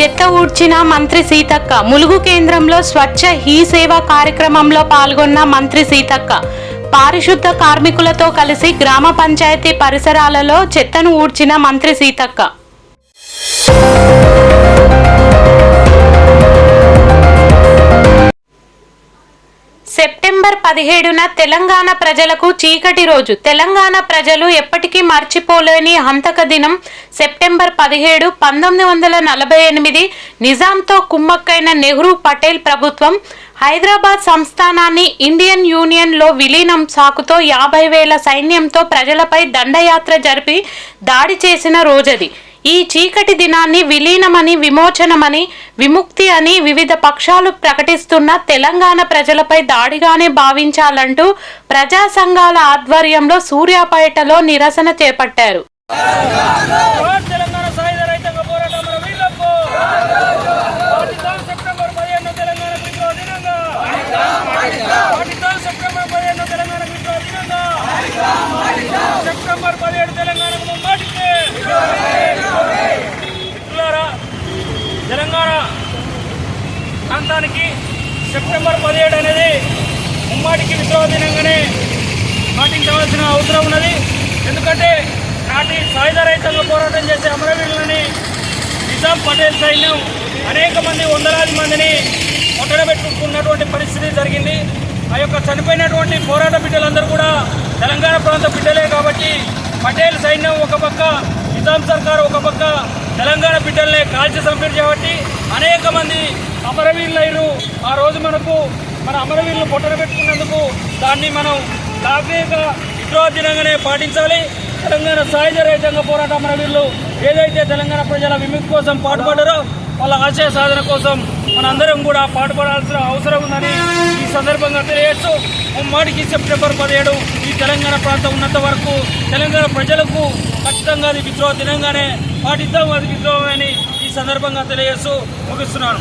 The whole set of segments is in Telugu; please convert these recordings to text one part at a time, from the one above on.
చెత్త ఊడ్చిన మంత్రి సీతక్క. ములుగు కేంద్రంలో స్వచ్ఛ హీ సేవ కార్యక్రమంలో పాల్గొన్న మంత్రి సీతక్క. పారిశుద్ధ కార్మికులతో కలిసి గ్రామ పంచాయతీ పరిసరాలలో చెత్తను ఊడ్చిన మంత్రి సీతక్క. పదిహేడున తెలంగాణ ప్రజలకు చీకటి రోజు. తెలంగాణ ప్రజలు ఎప్పటికీ మర్చిపోలేని హంతక దినం సెప్టెంబర్ పదిహేడు పంతొమ్మిది వందల నలభై ఎనిమిది. నిజాంతో కుమ్మక్కైన నెహ్రూ పటేల్ ప్రభుత్వం హైదరాబాద్ సంస్థానాన్ని ఇండియన్ యూనియన్లో విలీనం సాకుతో యాభై వేల సైన్యంతో ప్రజలపై దండయాత్ర జరిపి దాడి చేసిన రోజది. ఈ చీకటి దినాన్ని విలీనమని విమోచనమని విముక్తి అని వివిధ పక్షాలు ప్రకటిస్తున్న తెలంగాణ ప్రజలపై దాడిగానే భావించాలంటూ ప్రజా సంఘాల ఆధ్వర్యంలో సూర్యాపేటలో నిరసన చేపట్టారు జోహార్ తెలంగాణ సాయుధ రైతాంగ పోరాటం మన వీరులకు పాకిస్తాన్ సెప్టెంబర్ పదిహేను తెలంగాణ విద్రోహ దినంగా పాకిస్తాన్ సెప్టెంబర్ పదిహేను తెలంగాణ విద్రోహ దినంగా సెప్టెంబర్ పదిహేడు తెలంగాణ మాటికి మిత్రులారా తెలంగాణ ప్రాంతానికి సెప్టెంబర్ పదిహేడు అనేది ముమ్మాటికి విద్రోహ దినంగానే పాటించవలసిన అవసరం ఉన్నది. ఎందుకంటే నాటి సాయుధ రైతులు పోరాటం చేసే అమరవీరులని నిజాం పటేల్ సైన్యం అనేక మంది వందలాది మందిని కొట్టడబెట్టుకున్నటువంటి పరిస్థితి జరిగింది. ఆ యొక్క చనిపోయినటువంటి పోరాట బిడ్డలందరూ కూడా తెలంగాణ ప్రాంత బిడ్డలే కాబట్టి పటేల్ సైన్యం ఒక పక్క నిజాం సర్కార్ ఒక పక్క తెలంగాణ బిడ్డల్ని కాల్చి చంపారు కాబట్టి అనేక మంది అమరవీరులైరు. ఆ రోజు మనకు మన అమరవీరులు పొట్టన పెట్టుకున్నందుకు దాన్ని మనం లాభ్యంగా విద్రోహ దినంగానే పాటించాలి. తెలంగాణ సాయుధ రైతాంగ పోరాట అమరవీరులు ఏదైతే తెలంగాణ ప్రజల విముక్తి కోసం పాటుపడ్డారో వాళ్ళ ఆశయ సాధన కోసం మనందరం కూడా పాటుపడాల్సిన అవసరం ఉందని ఈ సందర్భంగా తెలియజేస్తూ ముమ్మాడికి సెప్టెంబర్ పదిహేడు ఈ తెలంగాణ ప్రాంతం ఉన్నంత వరకు తెలంగాణ ప్రజలకు ఖచ్చితంగా అది విద్రోహ దినంగానే పాటిద్దాం అది విద్రోహమని ఈ సందర్భంగా తెలియజేస్తూ ముగిస్తున్నాను.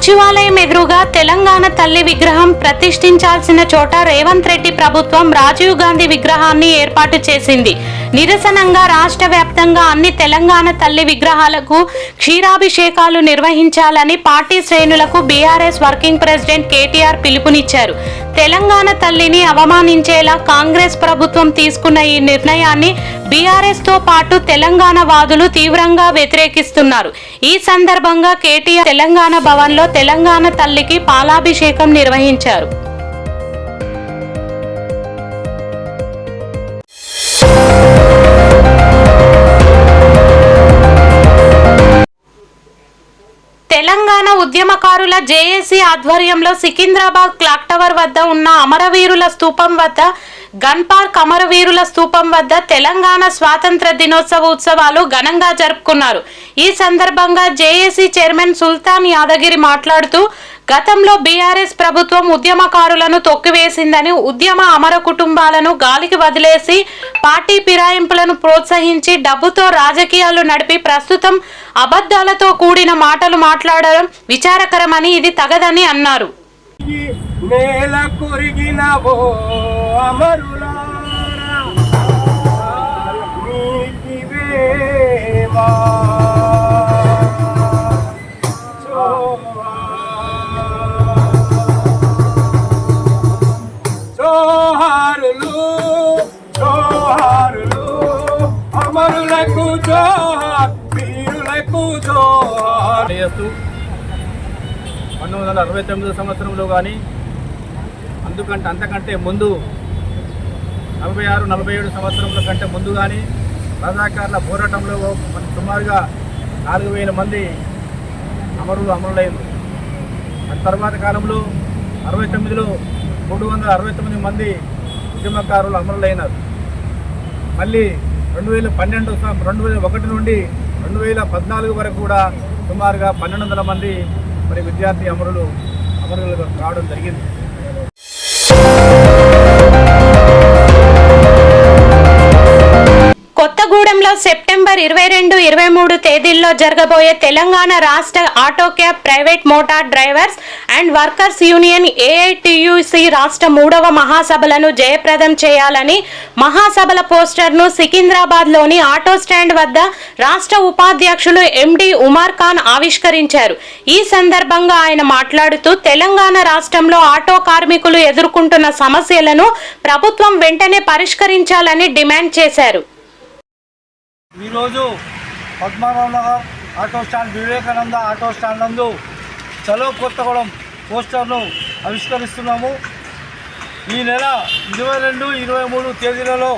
సచివాలయం ఎదురుగా తెలంగాణ తల్లి విగ్రహం ప్రతిష్ఠించాల్సిన చోట రేవంత్ రెడ్డి ప్రభుత్వం రాజీవ్ గాంధీ విగ్రహాన్ని ఏర్పాటు చేసింది. నిరసనంగా రాష్ట్ర వ్యాప్తంగా అన్ని తెలంగాణ తల్లి విగ్రహాలకు క్షీరాభిషేకాలు నిర్వహించాలని పార్టీ శ్రేణులకు బీఆర్ఎస్ వర్కింగ్ ప్రెసిడెంట్ కేటీఆర్ పిలుపునిచ్చారు. తెలంగాణ తల్లిని అవమానించేలా కాంగ్రెస్ ప్రభుత్వం తీసుకున్న ఈ నిర్ణయాన్ని బీఆర్ఎస్తో పాటు తెలంగాణ వాదులు తీవ్రంగా వ్యతిరేకిస్తున్నారు. ఈ సందర్భంగా కేటీఆర్ తెలంగాణ భవన్లో తెలంగాణ తల్లికి పాలాభిషేకం నిర్వహించారు. తెలంగాణ ఉద్యమకారుల జేఏసీ ఆధ్వర్యంలో సికింద్రాబాద్ క్లాక్ టవర్ వద్ద ఉన్న అమరవీరుల స్థూపం వద్ద గన్ పార్క్ అమరవీరుల స్థూపం వద్ద తెలంగాణ స్వాతంత్ర దినోత్సవ ఉత్సవాలు ఘనంగా జరుపుకున్నారు. ఈ సందర్భంగా జేఏసీ చైర్మన్ సుల్తాన్ యాదగిరి మాట్లాడుతూ గతంలో బీఆర్ఎస్ ప్రభుత్వం ఉద్యమకారులను తొక్కివేసిందని ఉద్యమ అమర కుటుంబాలను గాలికి వదిలేసి పార్టీ ఫిరాయింపులను ప్రోత్సహించి డబ్బుతో రాజకీయాలు నడిపి ప్రస్తుతం అబద్ధాలతో కూడిన మాటలు మాట్లాడడం విచారకరమని ఇది తగదని అన్నారు. నేల అమరులారా చేస్తూ పంతొమ్మిది వందల అరవై తొమ్మిదో సంవత్సరంలో కానీ అందుకంటే అంతకంటే ముందు నలభై ఆరు నలభై ఏడు సంవత్సరంలో కంటే ముందు కానీ రజాకారుల పోరాటంలో సుమారుగా నాలుగు వేల మంది అమరులు అమరులైంది ఆ తర్వాత కాలంలో అరవై తొమ్మిదిలో మూడు వందల అరవై తొమ్మిది మంది ఉద్యమకారులు అమరులైనారు. మళ్ళీ రెండు వేల పన్నెండు రెండు వేల ఒకటి నుండి రెండు వేల పద్నాలుగు వరకు కూడా సుమారుగా పన్నెండు వందల మంది మరి విద్యార్థి అమరులు అమరులు కావడం జరిగింది. కొత్తగూడెంలో సెప్టెంబర్ డిసెంబర్ ఇరవై రెండు ఇరవై మూడు తేదీల్లో జరగబోయే తెలంగాణ రాష్ట్ర auto cab private motor drivers and workers union AITUC రాష్ట్ర మూడవ మహాసభలను జయప్రదం చేయాలని మహాసభల పోస్టర్ను సికింద్రాబాద్లోని ఆటో స్టాండ్ వద్ద రాష్ట్ర ఉపాధ్యక్షులు ఎండి ఉమార్ ఖాన్ ఆవిష్కరించారు. ఈ సందర్భంగా ఆయన మాట్లాడుతూ తెలంగాణ రాష్ట్రంలో ఆటో కార్మికులు ఎదుర్కొంటున్న సమస్యలను ప్రభుత్వం వెంటనే పరిష్కరించాలని డిమాండ్ చేశారు. ఈరోజు Padmarao Nagar auto stand Vivekananda auto stand నందు చలో కొత్తగూడెం పోస్టర్ను ఆవిష్కరిస్తున్నాము. ఈ నెల ఇరవై రెండు ఇరవై మూడు తేదీలలో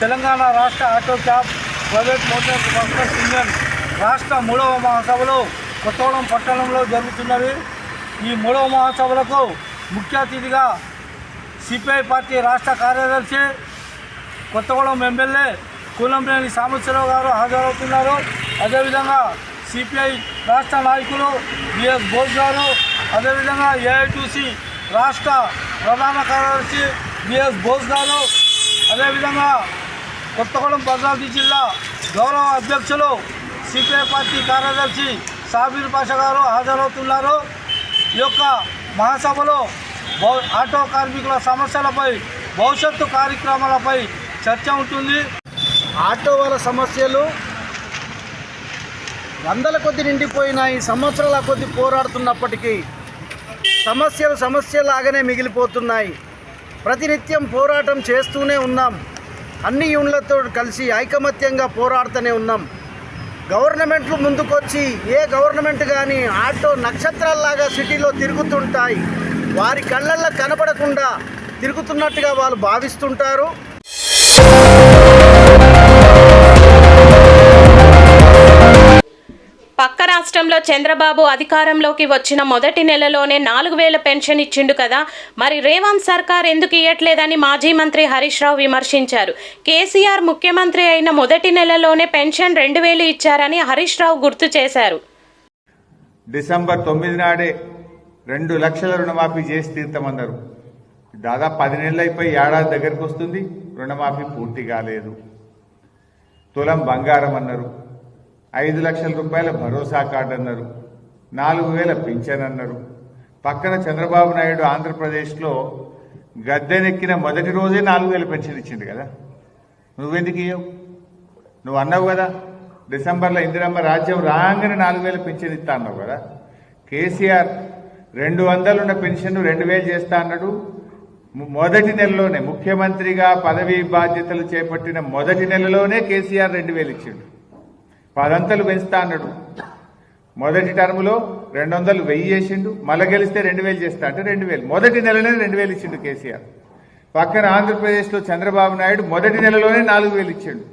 తెలంగాణ రాష్ట్ర auto cab private motor workers union రాష్ట్ర మూడవ మహాసభలో కొత్తగూడెం పట్టణంలో జరుగుతున్నవి ఈ మూడవ మహాసభలకు ముఖ్య అతిథిగా సిపిఐ పార్టీ రాష్ట్ర కార్యదర్శి కొత్తగూడెం ఎమ్మెల్యే కూలంపేని సాంబశివరావు గారు హాజరవుతున్నారు. అదేవిధంగా సిపిఐ రాష్ట్ర నాయకులు బిఎస్ బోస్ గారు అదేవిధంగా ఏఐటీసీ రాష్ట్ర ప్రధాన కార్యదర్శి బిఎస్ బోస్ గారు అదేవిధంగా కొత్తగూడెం భద్రాద్రి జిల్లా గౌరవ అధ్యక్షులు సిపిఐ పార్టీ కార్యదర్శి సాబీర్ పాషా గారు హాజరవుతున్నారు. ఈ యొక్క మహాసభలో ఆటో కార్మికుల సమస్యలపై భవిష్యత్తు కార్యక్రమాలపై చర్చ ఉంటుంది. ఆటో వాళ్ళ సమస్యలు వందల కొద్ది నిండిపోయినాయి. సంవత్సరాల కొద్ది పోరాడుతున్నప్పటికీ సమస్యలు సమస్యలాగానే మిగిలిపోతున్నాయి. ప్రతినిత్యం పోరాటం చేస్తూనే ఉన్నాం. అన్ని యూన్లతో కలిసి ఐకమత్యంగా పోరాడుతూనే ఉన్నాం. గవర్నమెంట్లు ముందుకొచ్చి ఏ గవర్నమెంట్ కానీ ఆటో నక్షత్రాల్లాగా సిటీలో తిరుగుతుంటాయి. వారి కళ్ళల్లో కనపడకుండా తిరుగుతున్నట్టుగా వాళ్ళు భావిస్తుంటారు. రాష్ట్రంలో చంద్రబాబు అధికారంలోకి వచ్చిన మొదటి నెలలోనే నాలుగు వేల పెన్షన్ ఇచ్చిండు కదా. మరి రేవంత్ సర్కార్ ఎందుకు ఇవ్వట్లేదని మాజీ మంత్రి హరీష్ రావు విమర్శించారు. కేసీఆర్ ముఖ్యమంత్రి అయిన మొదటి నెలలోనే పెన్షన్ రెండు వేలు ఇచ్చారని హరీష్ రావు గుర్తు చేశారు. డిసెంబర్ తొమ్మిది నాడే రెండు లక్షల రుణమాఫీ చేసి తీర్థమన్నారు దాదాపు పది నెలలు అయిపోయి ఏడాది దగ్గరికి వస్తుంది. రుణమాఫీ పూర్తి కాలేదు. తులం బంగారం అన్నారు. ఐదు లక్షల రూపాయల భరోసా కార్డు అన్నారు నాలుగు వేల పింఛన్ అన్నారు. పక్కన చంద్రబాబు నాయుడు ఆంధ్రప్రదేశ్లో గద్దెనెక్కిన మొదటి రోజే నాలుగు వేల పెన్షన్ ఇచ్చింది కదా. నువ్వెందుకు ఇయ్యవు? నువ్వు అన్నావు కదా డిసెంబర్లో ఇందిరమ్మ రాజ్యం రాగానే నాలుగు వేల పెన్షన్ ఇస్తా అన్నావు కదా. కేసీఆర్ రెండు వందలు ఉన్న పెన్షన్ రెండు వేలు చేస్తా అన్నాడు. మొదటి నెలలోనే ముఖ్యమంత్రిగా పదవీ బాధ్యతలు చేపట్టిన మొదటి నెలలోనే కేసీఆర్ రెండు వేలు ఇచ్చిండు. పదంతలు పెంచుతా అన్నాడు. మొదటి టర్ములో రెండు వందలు వెయ్యి చేసిండు మళ్ళీ గెలిస్తే రెండు వేలు చేస్తా అంటే రెండు వేలు. మొదటి నెలలోనే రెండు వేలు ఇచ్చిండు కేసీఆర్. పక్కన ఆంధ్రప్రదేశ్లో చంద్రబాబు నాయుడు మొదటి నెలలోనే నాలుగు వేలు ఇచ్చిండు.